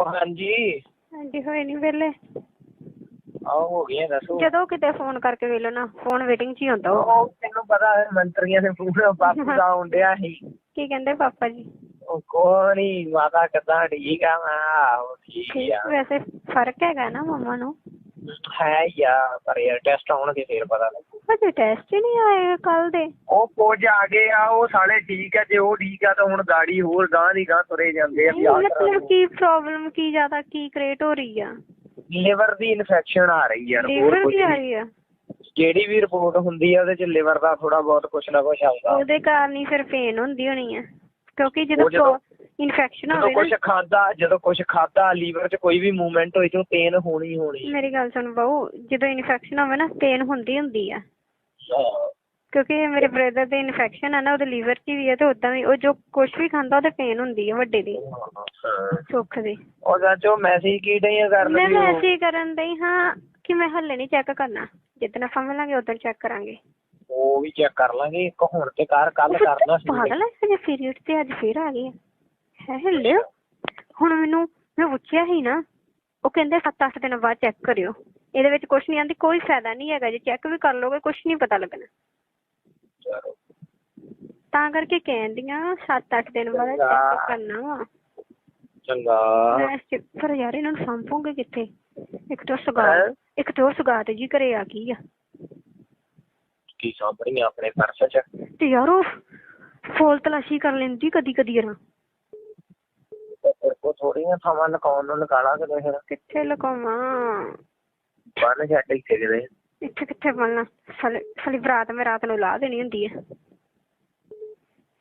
ਉਹ ਹਾਂਜੀ। ਹਾਂਜੀ ਹੋਏ ਨਹੀਂ ਵੇਲੇ ਆਹ ਹੋ ਗਈਆਂ ਦੱਸੋ। ਜਦੋਂ ਕਿਤੇ ਫੋਨ ਕਰਕੇ ਵੇਲੋ ਨਾ ਫੋਨ ਵੇਟਿੰਗ 'ਚ ਹੀ ਹੁੰਦਾ ਉਹ। ਉਹ ਤੈਨੂੰ ਪਤਾ ਹੈ ਮੰਤਰੀਆਂ ਦੇ ਪੂਰਾ ਬਾਪੂ ਦਾ ਆਉਂਦਿਆ ਸੀ। ਕੀ ਕਹਿੰਦੇ ਪਾਪਾ ਜੀ? ਉਹ ਕੋਈ ਨੀ ਮਾਤਾ ਕਿੱਦਾਂ ਠੀਕ ਆ? ਮੈਂ ਆਹੋ ਠੀਕ ਠੀਕ ਆ। ਵੈਸੇ ਫ਼ਰਕ ਹੈਗਾ ਨਾ ਮੰਮਾ ਨੂੰ। ਹੈ ਯਾਰ ਪਰ ਯਾਰ ਟੈਸਟ ਆਉਣਗੇ ਫੇਰ ਪਤਾ ਲੱਗੂ। ਅਜੇ ਟੈਸਟ ਹੀ ਨਹੀਂ ਆਏ ਕੱਲ ਦੇ? ਉਹ ਕੁਝ ਆ ਗਏ ਆ ਉਹ ਸਾਲੇ ਠੀਕ ਆ ਜੇ ਉਹ ਠੀਕ ਆ ਤਾਂ ਹੁਣ ਗਾੜੀ ਹੋਰ ਗਾਂ ਦੀ ਗਾਂ ਤੁਰੇ ਜਾਂਦੇ ਆ ਆਹ ਮਤਲਬ ਕੀ ਪ੍ਰੋਬਲਮ ਕੀ ਜ਼ਿਆਦਾ ਕੀ ਕ੍ਰੀਏਟ ਹੋ ਰਹੀ ਆ? ਲਿਵਰ ਦੀ ਇਨਫੈਕਸ਼ਨ ਆ ਰਹੀ ਯਾਰ ਹੋਰ ਲੀਵਰ ਕੁਝ ਦੀ ਆ ਨਹੀਂ। ਰਹੀ ਆ? ਜਿਹੜੀ ਵੀ ਰਿਪੋਰਟ ਹੁੰਦੀ ਆ ਉਹਦੇ ਚ ਲਿਵਰ ਦਾ ਥੋੜਾ ਬਹੁਤ ਕੁਛ ਨਾ ਕੁਛ ਆਉਂਦਾ। ਉਹਦੇ ਕਾਰਨ ਹੀ ਫਿਰ ਪੇਨ ਹੁੰਦੀ ਹੋਣੀ ਆ। ਕਿਉਂਕਿ ਉਹ ਜਦੋਂ ਜਦੋਂ- ਇਨਫੈਕਸ਼ਨ ਜਦੋਂ ਹੋਵੇ ਕੁਛ ਨਾ ਖਾਦਾ ਜਦੋਂ ਕੁਛ ਖਾਦਾ ਲੀਵਰ 'ਚ ਕੋਈ ਵੀ ਮੂਵਮੈਂਟ ਹੋਈ ਤੇ ਪੇਨ ਹੋਣੀ ਹੀ ਹੋਣੀ। ਮੇਰੀ ਗੱਲ ਸੁਣ ਬਾਊ ਜਦੋਂ ਇਨਫੈਕਸ਼ਨ ਹੋਵੇ ਨਾ ਪੇਨ ਹੁੰਦੀ ਹੁੰਦੀ ਆ। ਕਿਉਂਕਿ ਮੇਰੇ ਬ੍ਰਦਰ ਦੇ ਇਨਫੈਕਸ਼ਨ ਆ ਨਾ ਉਹਦੇ ਲੀਵਰ 'ਚ ਵੀ ਆ ਤੇ ਉਦਾਂ ਵੀ ਉਹ ਜੋ ਕੁਝ ਵੀ ਖਾਂਦਾ ਉਹਦੇ ਪੇਨ ਹੁੰਦੀ ਆ ਵੱਡੇ ਦੀ। ਹਾਂ। ਸੁੱਖ ਦੀ। ਉਹ ਚਾਚੋ ਮੈਸੇਜ ਕੀ ਕਰਨ ਮੈਂ ਹੀ ਡਈ ਹਾਂ ਕਿ ਮੈਂ ਹੱਲੇ ਨਹੀਂ ਚੈੱਕ ਕਰਨਾ। ਜਿੱਦਣ ਆਪਾਂ ਮਿਲਾਂਗੇ ਉਦੋਂ ਚੈੱਕ ਕਰਾਂਗੇ। ਉਹ ਵੀ ਚੈੱਕ ਕਰ ਲਾਂਗੇ ਇੱਕ ਹੁਣ ਤੇ ਕਰ ਕੱਲ ਕਰਨਾ ਸੀ। ਪਾਗਲ ਹੈ ਹਜੇ ਪੀਰੀਅਡ ਤੇ ਅੱਜ ਫੇਰ ਆ ਗਈ ਹੈ ਹੈ ਹੱਲੇ? ਹੁਣ ਮੈਨੂੰ ਮੈਂ ਪੁੱਛਿਆ ਸੀ ਨਾ ਉਹ ਕਹਿੰਦੇ 7-8 ਦਿਨ ਬਾਅਦ ਚੈੱਕ ਕਰਿਓ। ਇਹਦੇ ਵਿੱਚ ਕੁਝ ਨਹੀਂ ਆਂਦੀ ਕੋਈ ਫਾਇਦਾ ਨਹੀਂ ਹੈਗਾ ਜੇ ਚੈੱਕ ਵੀ ਕਰ ਲੋਗੇ ਕੁਝ ਨਹੀਂ ਪਤਾ ਲੱਗਣਾ। ਚਲੋ। ਤਾਂ ਕਰਕੇ ਕਹਿੰਦੀਆਂ 7-8 ਦਿਨ ਬਾਅਦ। ਚੈੱਕ ਕਰਨਾ ਵਾ। ਚੰਗਾ। ਪਰ ਯਾਰ ਇਹਨਾਂ ਨੂੰ ਸੰਭੋਗੇ ਕਿੱਥੇ? ਇੱਕ ਤਾਂ? ਸੁਗਾਤ ਇੱਕ ਤਾਂ ਉਹ ਸੁਗਾਤ ਜੀ ਘਰੇ ਆ ਗਈ ਆ। ਕੀ ਸਾਂਭਣੀਆਂ ਆਪਣੇ ਪਰਸ 'ਚ? ਤੇ ਯਾਰ ਉਹ ਫੋਲ ਤਲਾਸ਼ੀ ਕਰ ਲੈਂਦੀ ਕਦੀ ਕਦੀ ਯਾਰ ਕੋ ਥੋੜੀਆਂ ਥਾਵਾਂ ਲਕਾਉਣ ਨੂੰ ਲਗਾਣਾ ਕਿਤੇ ਫਿਰ। ਕਿੱਥੇ ਲਗਾਵਾਂ ਬੰਨ ਛੱਡ ਇੱਥੇ ਕਿਤੇ ਇੱਥੇ ਕਿੱਥੇ ਬਣਨਾ? ਸਾਲੇ ਸਾਲੀ ਬਰਾਤ ਮੈਂ ਰਾਤ ਨੂੰ ਲਾ ਦੇਣੀ ਹੁੰਦੀ ਹੈ।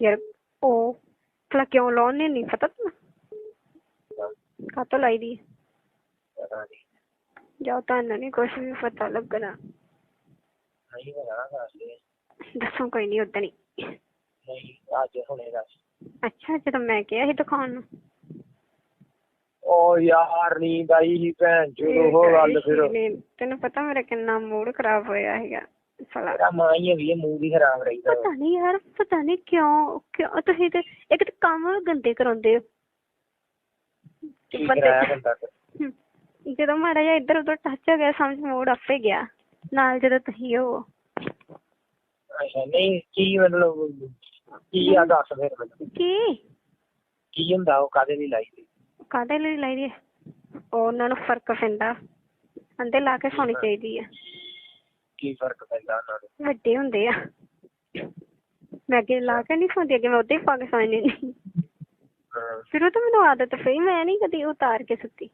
ਯਾਰ ਉਹ ਭਲਾ ਕਿਉਂ ਲਾਉਣੀ ਨਹੀਂ? ਪਤਾ ਤੈਨੂੰ? ਕਾਤੋਂ ਲਾਈ ਦੀ? ਪਤਾ। ਜਾਂ ਤੁਹਾਨੂੰ ਨਹੀਂ ਕੁਝ ਵੀ ਪਤਾ ਲੱਗਣਾ। ਨਹੀਂ ਹੋਣਾ ਦੱਸ ਦੱਸੋ ਕੋਈ ਨਹੀਂ ਉਦਾਂ ਨਹੀਂ ਨਹੀਂ ਅੱਜ ਹੁਣੇ ਦੱਸ। ਅੱਛਾ ਜਦੋਂ ਮੈਂ ਕਿਹਾ ਸੀ ਦਿਖਾਉਣ ਨੂੰ। ਉਹ ਯਾਰ ਨੀਂਦ ਆਈ ਸੀ ਭੈਣ ਚੋਦ ਉਹ ਗੱਲ ਫਿਰ। ਤੈਨੂੰ ਪਤਾ ਮੇਰਾ ਕਿੰਨਾ ਮੂਡ ਖਰਾਬ ਹੋਇਆ ਹੈਗਾ ਸਾਲਾ। ਮੇਰਾ ਮਾਂ ਹੀ ਹੈਗੀ ਹੈ ਮੂਡ ਹੀ ਖਰਾਬ ਰਹਿੰਦਾ। ਵਾ। ਪਤਾ ਨਹੀਂ ਯਾਰ ਪਤਾ ਨਹੀਂ ਕਿਉਂ ਕਿਉਂ ਤੁਸੀਂ ਤੇ ਇੱਕ ਤਾਂ ਕੰਮ ਗੰਦੇ ਕਰਾਉਂਦੇ ਹੋ। ਕੀ ਬੰਦੇ- ਕਰਾਇਆ ਬੰਦਾ ਫਿਰ? ਹਮ, ਜਦੋਂ ਮਾੜਾ ਜਿਹਾ ਇੱਧਰ ਉੱਧਰ ਟੱਚ ਹੋ ਗਿਆ ਸਮਝ ਮੂਡ ਆਪੇ ਗਿਆ ਨਾਲ ਜਦੋਂ ਤੁਸੀਂ ਹੋ। ਅੱਛਾ ਨਹੀਂ ਕੀ ਮਤਲਬ ਕੀ ਆ ਦੱਸ ਫਿਰ ਮੈਨੂੰ। ਕੀ? ਕੀ ਹੁੰਦਾ ਉਹ ਕਾਦੇ ਲਈ ਲਾਈ ਸੀ? ਕਾਹਦੇ ਲਈ ਲਾਈ ਦੀ ਹੈ? ਉਹ ਉਹਨਾਂ ਨੂੰ ਫ਼ਰਕ ਪੈਂਦਾ। ਅੰਦੇ ਲਾ ਕੇ ਸੌਣੀ ਚਾਹੀਦੀ ਆ। ਕੀ ਫ਼ਰਕ ਪੈਂਦਾ ਉਹਨਾਂ ਨੂੰ ਵੱਡੇ ਹੁੰਦੇ ਆ। ਮੈਂ ਅੱਗੇ ਲਾ ਕੇ ਨਹੀਂ ਸੌਂਦੀ ਅੱਗੇ ਮੈਂ ਉੱਤੇ ਪਾ ਕੇ ਸੌਂ। ਜਾਂਦੀ ਹਾਂ। ਫਿਰ ਉਹ ਤਾਂ ਮੈਨੂੰ ਆਦਤ ਪਈ ਮੈਂ ਨਹੀਂ ਕਦੀ ਉਤਾਰ ਕੇ ਸੁੱਤੀ।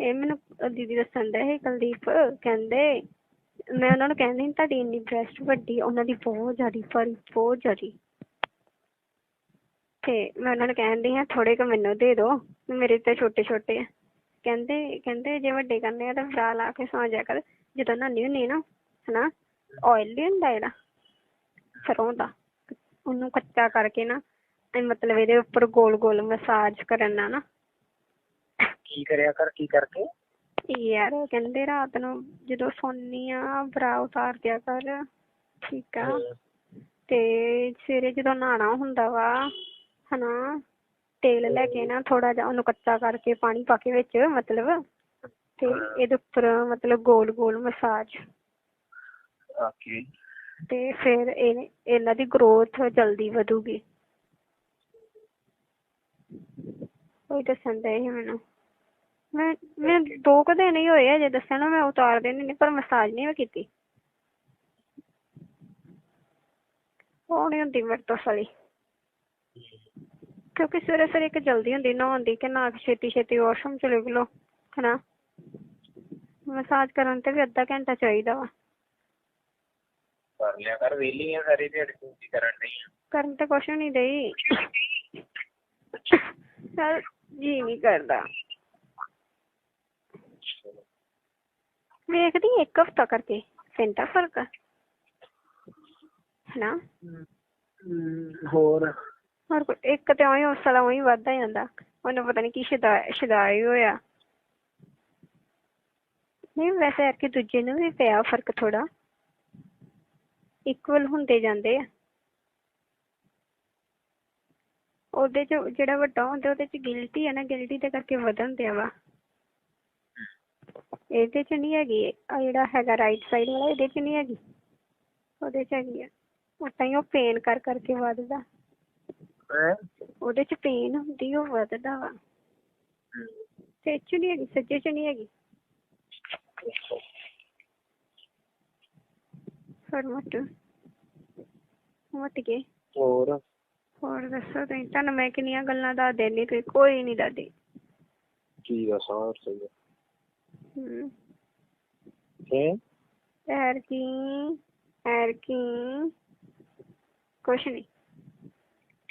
ਇਹ ਮੈਨੂੰ ਉਹ ਦੀਦੀ ਦੱਸਣ ਦੇ ਸੀ ਕੁਲਦੀਪ ਕਹਿੰਦੇ ਮੈਂ ਉਹਨਾਂ ਨੂੰ ਕਹਿੰਦੀ ਤੁਹਾਡੀ ਇੰਨੀ ਬ੍ਰੈਸਟ ਵੱਡੀ ਉਹਨਾਂ ਦੀ ਬਹੁਤ ਜ਼ਿਆਦੀ ਬਹੁਤ ਜ਼ਿਆਦੀ। ਤੇ ਮੈਂ ਉਹਨਾਂ ਨੂੰ ਕਹਿੰਦੀ ਹਾਂ ਥੋੜੇ ਕੁ ਮੈਨੂੰ ਦੇ ਦਿਓ ਮੇਰੇ ਤੇ ਛੋਟੇ ਛੋਟੇ ਆ। ਕਹਿੰਦੇ ਕਹਿੰਦੇ ਜੇ ਵੱਡੇ ਕਰਨੇ ਆ ਤਾਂ ਫਰਾ ਲਾ ਕੇ ਸੌਂ ਜਾ ਕਰ ਜਦੋਂ ਨਹਾਉਂਦੀ ਹੁੰਦੀ ਨਾ ਹਨਾ ਆਇਲ ਹੁੰਦਾ ਜਿਹੜਾ ਸਰੋਂ ਦਾ ਉਹਨੂੰ ਕੱਚਾ ਕਰਕੇ ਨਾ ਐਂ ਮਤਲਬ ਇਹਦੇ ਉੱਪਰ ਗੋਲ ਗੋਲ ਮਸਾਜ ਕਰਨ ਨਾਲ ਨਾ। ਕੀ ਕਰਿਆ ਕਰ ਕੀ ਕਰਕੇ? ਯਾਰ ਕਹਿੰਦੇ ਰਾਤ ਨੂੰ ਜਦੋਂ ਸੌਂਦੀ ਆ ਬਰਾ ਉਤਾਰ ਦਿਆ ਕਰ ਠੀਕ ਆ। ਤੇ ਸਵੇਰੇ ਜਦੋਂ ਨਹਾਣਾ ਹੁੰਦਾ ਵਾ ਹਨਾ ਤੇਲ ਲੈ ਕੇ ਨਾ ਥੋੜਾ ਜਿਹਾ ਉਹਨੂੰ ਕੱਚਾ ਕਰਕੇ ਪਾਣੀ ਪਾ ਕੇ ਵਿੱਚ ਮਤਲਬ ਤੇ ਇਹਦੇ ਉੱਪਰ ਮਤਲਬ ਗੋਲ ਗੋਲ ਮਸਾਜ। ਓਕੇ ਤੇ ਫਿਰ ਇਹ ਇਹਨਾਂ ਦੀ ਗਰੋਥ ਜਲਦੀ ਵਧੂਗੀ। ਉਹ ਦੱਸਣ ਦੇ ਸੀ ਮੈਨੂੰ। ਮੈਂ ਮੈਂ ਦੋ ਕੁ ਦਿਨ ਹੀ ਹੋਏ ਆ ਜੇ ਦੱਸਿਆ ਨਾ ਮੈਂ ਉਤਾਰ ਦੇਣੀ ਨਹੀਂ ਪਰ ਮਸਾਜ ਨਹੀਂ ਮੈਂ ਕੀਤੀ। ਉਹ ਨਹੀਂ ਹੁੰਦੀ ਮੇਰੇ ਤੋਂ ਸਾਲੀ ਕਿਉਂਕਿ ਸਵੇਰੇ ਸਵੇਰੇ ਇੱਕ ਜਲਦੀ ਹੁੰਦੀ ਨਹਾਉਣ ਦੀ ਕਿ ਨਾ ਛੇਤੀ ਛੇਤੀ ਵਾਸ਼ਰੂਮ ਚਲੇ ਗਲੋ ਹਨਾ? ਮਸਾਜ ਕਰਨ ਤੇ ਵੀ ਅੱਧਾ ਘੰਟਾ ਚਾਹੀਦਾ ਵਾ। ਕਰ ਲਿਆ ਕਰ ਵੇਲੀ ਆ ਸਾਰੀ ਦਿਹਾੜੀ ਤੂੰ ਕੀ ਕਰਨ ਨਹੀਂ ਕਰਨ ਤੇ ਕੁਛ ਨਹੀਂ ਦਈ ਚੱਲ ਜੀ ਨਹੀਂ ਕਰਦਾ। ਵੇਖਦੀ ਇੱਕ ਹਫਤਾ ਕਰਕੇ ਪੈਂਦਾ ਫ਼ਰਕ ਹਨਾ? ਹੋਰ? ਹੋਰ ਕੋਈ, ਇੱਕ ਤੇ ਉਹੀ ਉਸ ਉਹੀ ਵੱਧਦਾ ਜਾਂਦਾ। ਉਹਨੂੰ ਪਤਾ ਨਹੀਂ ਕੀ ਸ਼ਿਦਾ, ਸ਼ਿਦਾਈ ਹੋਇਆ। ਨਹੀਂ, ਵੈਸੇ ਕਿ ਦੂਜੇ ਨੂੰ ਵੀ ਪਿਆ ਫ਼ਰਕ ਥੋੜਾ ਇਕੁਅਲ ਹੁੰਦੇ ਜਾਂਦੇ ਆ। ਉਹਦੇ ਚ ਜਿਹੜਾ ਵੱਡਾ ਹੁੰਦਾ, ਉਹਦੇ ਚ ਗਿਲਟੀ ਹੈ ਨਾ ਗਿਲਟੀ ਦੇ ਕਰਕੇ ਵਧਣ ਦਿਆ ਵਾ। ਇਹਦੇ ਚ ਨਹੀਂ ਹੈਗੀ ਆ ਜਿਹੜਾ ਹੈਗਾ ਰਾਈਟ ਸਾਈਡ ਵਾਲਾ, ਇਹਦੇ ਚ ਨਹੀਂ ਹੈਗੀ। ਉਹਦੇ ਚ ਹੈਗੀ ਆ। ਉਹ ਹੀ ਉਹ ਪੇਨ ਕਰ ਕਰਕੇ ਵੱਧਦਾ। ਉਹਦੇ ਚ ਪੇਨ ਹੁੰਦੀ ਉਹ ਵੱਧਦਾ ਵਾ। ਤੇ ਚ ਨਹੀਂ ਹੈਗੀ ਸੱਜੇ ਚ ਨਹੀਂ ਹੈਗੀ। ਫਿਰ ਮਟ। ਮਟ ਕੇ। ਹੋਰ? ਹੋਰ ਦੱਸੋ ਤੁਸੀਂ? ਤੁਹਾਨੂੰ ਮੈਂ ਕਿੰਨੀਆਂ ਗੱਲਾਂ ਦੱਸ ਦੇਣੀ ਤੁਸੀਂ ਕੋਈ ਨਹੀਂ ਦੱਸਦੇ। ਕੀ ਦੱਸਾਂ ਹੋਰ ਸਹੀ ਹਮ ਹੈ। ਐਰ ਕੀ ਐਰ ਕੀ ਕੁਛ ਨਹੀਂ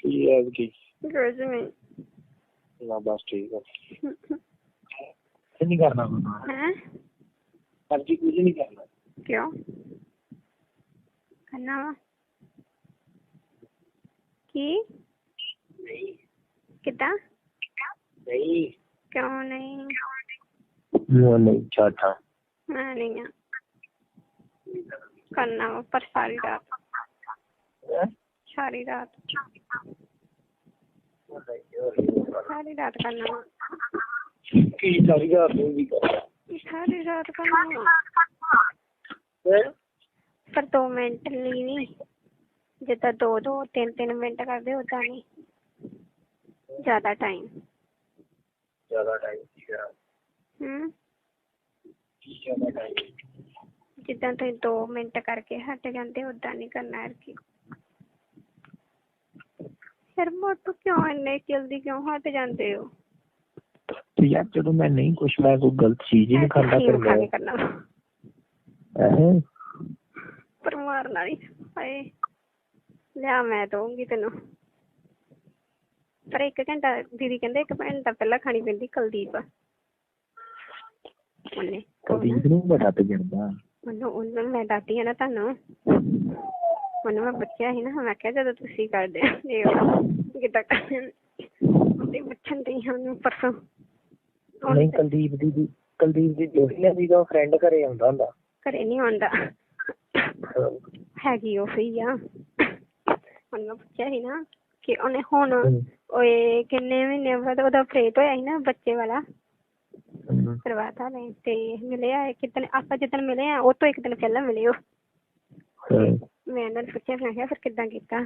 ਕੀ ਹੈ ਕੀ ਕੁਛ ਨਹੀਂ ਨਾ ਬਸ ਠੀਕ ਹੈ ਨਹੀਂ ਕਰਨਾ ਹੈ ਅੱਜ ਕੁਝ ਨਹੀਂ ਕਰਨਾ ਕਿਉਂ ਕਰਨਾ ਵਾ ਕੀ ਕਿੱਦਾਂ ਨਹੀਂ ਕਿਉਂ ਨਹੀਂ ਮੈਂ ਨਹੀਂ ਚਾਹਤਾ ਮੈਂ ਨਹੀਂ ਆ ਕਰਨਾ ਵਾ ਪਰ ਸਾਰੀ ਰਾਤ ਸਾਰੀ ਰਾਤ। ਸਾਰੀ ਰਾਤ ਕਰਨਾ ਵਾ। ਕੀ ਸਾਰੀ ਰਾਤ ਨੂੰ ਵੀ? ਕਰਨਾ ਸਾਰੀ ਰਾਤ ਕਰਨਾ ਵਾ। ਹੈ? ਪਰ ਦੋ ਮਿੰਟ ਲਈ ਨਹੀਂ ਜਿੱਦਾਂ ਦੋ ਦੋ ਤਿੰਨ ਤਿੰਨ ਮਿੰਟ ਕਰਦੇ ਉਦਾਂ ਨਹੀਂ ਜ਼ਿਆਦਾ ਟਾਈਮ ਜ਼ਿਆਦਾ ਟਾਈਮ ਕੀ ਕਰਾਂ? ਹਮ ਕੀ ਜ਼ਿਆਦਾ ਟਾਈਮ ਜਿੱਦਾਂ ਤੁਸੀਂ ਦੋ ਮਿੰਟ ਕਰਕੇ ਹਟ ਜਾਂਦੇ ਉਦਾਂ ਨਹੀਂ ਕਰਨਾ ਯਾਰ ਕੀ ਫਿਰ ਮੋਟੂ ਕਿਉਂ ਇੰਨੇ ਜਲਦੀ ਕਿਉਂ ਹਟ ਜਾਂਦੇ ਹੋ? ਤੇ ਯਾਰ ਜਦੋਂ ਮੈਂ ਨਹੀਂ ਕੁਛ ਮੈਂ ਕੋਈ ਗਲਤ ਚੀਜ਼ ਹੀ ਨਹੀਂ ਖਾਂਦਾ ਫਿਰ ਮੈਂ। ਕੇ ਕਰਨਾ। ਵਾ? ਹੈਂ? ਪਰ ਮਾਰਨਾ ਨਹੀਂ ਹਾਏ। ਲਿਆ ਮੈਂ ਦਊਂਗੀ ਤੈਨੂੰ। ਪਰ ਇੱਕ ਘੰਟਾ ਦੀਦੀ ਕਹਿੰਦੇ ਇੱਕ ਘੰਟਾ ਪਹਿਲਾਂ ਖਾਣੀ ਪੈਂਦੀ ਕੁਲਦੀਪ। ਉਹਨੇ ਕੁਲਦੀਪ ਨੂੰ ਬੜਾ ਤੇ ਜਾਂਦਾ। ਉਹਨੂੰ ਉਹਨੂੰ ਮੈਂ ਡਾਟੀ ਆ ਨਾ ਤੁਹਾਨੂੰ। ਉਹਨੂੰ ਮੈਂ ਪੁੱਛਿਆ ਸੀ ਨਾ ਮੈਂ ਕਿਹਾ ਜਦੋਂ ਤੁਸੀਂ ਕਰਦੇ ਉਹ ਕਿੱਦਾਂ ਕਰਦੇ ਪੁੱਛਣ ਦੀ ਉਹਨੂੰ ਪਰਸੋਂ। ਨਹੀਂ ਕੁਲਦੀਪ ਦੀ ਦੀ ਕੁਲਦੀਪ ਦੀ ਦੋਸਤ ਨੇ ਵੀ ਫਰੈਂਡ ਘਰੇ ਆਉਂਦਾ ਹੁੰਦਾ। ਘਰੇ ਨਹੀਂ ਆਉਂਦਾ। ਹੈਗੀ ਉਹ ਸਹੀ ਆ। ਹੁਣ ਮੈਂ ਪੁੱਛਿਆ ਸੀ ਨਾ ਕਿ ਉਹਨੇ ਹੁਣ ਓਏ ਕਿੰਨੇ ਮਹੀਨੇ ਬਾਅਦ ਉਹਦਾ ਪ੍ਰੇਤ ਹੋਇਆ ਸੀ ਨਾ ਬੱਚੇ ਵਾਲਾ। ਕਰਵਾਤਾ ਨੇ ਤੇ ਮਿਲਿਆ ਕਿਤਨੇ ਆਪਾਂ ਜਿੱਦਣ ਮਿਲੇ ਆ ਉਹ ਤੋਂ ਇੱਕ ਦਿਨ ਪਹਿਲਾਂ ਮਿਲੇ ਉਹ ਮੈਂ ਇਹਨਾਂ ਨੂੰ ਪੁੱਛਿਆ ਮੈਂ ਕਿਹਾ ਫਿਰ ਕਿੱਦਾਂ ਕੀਤਾ?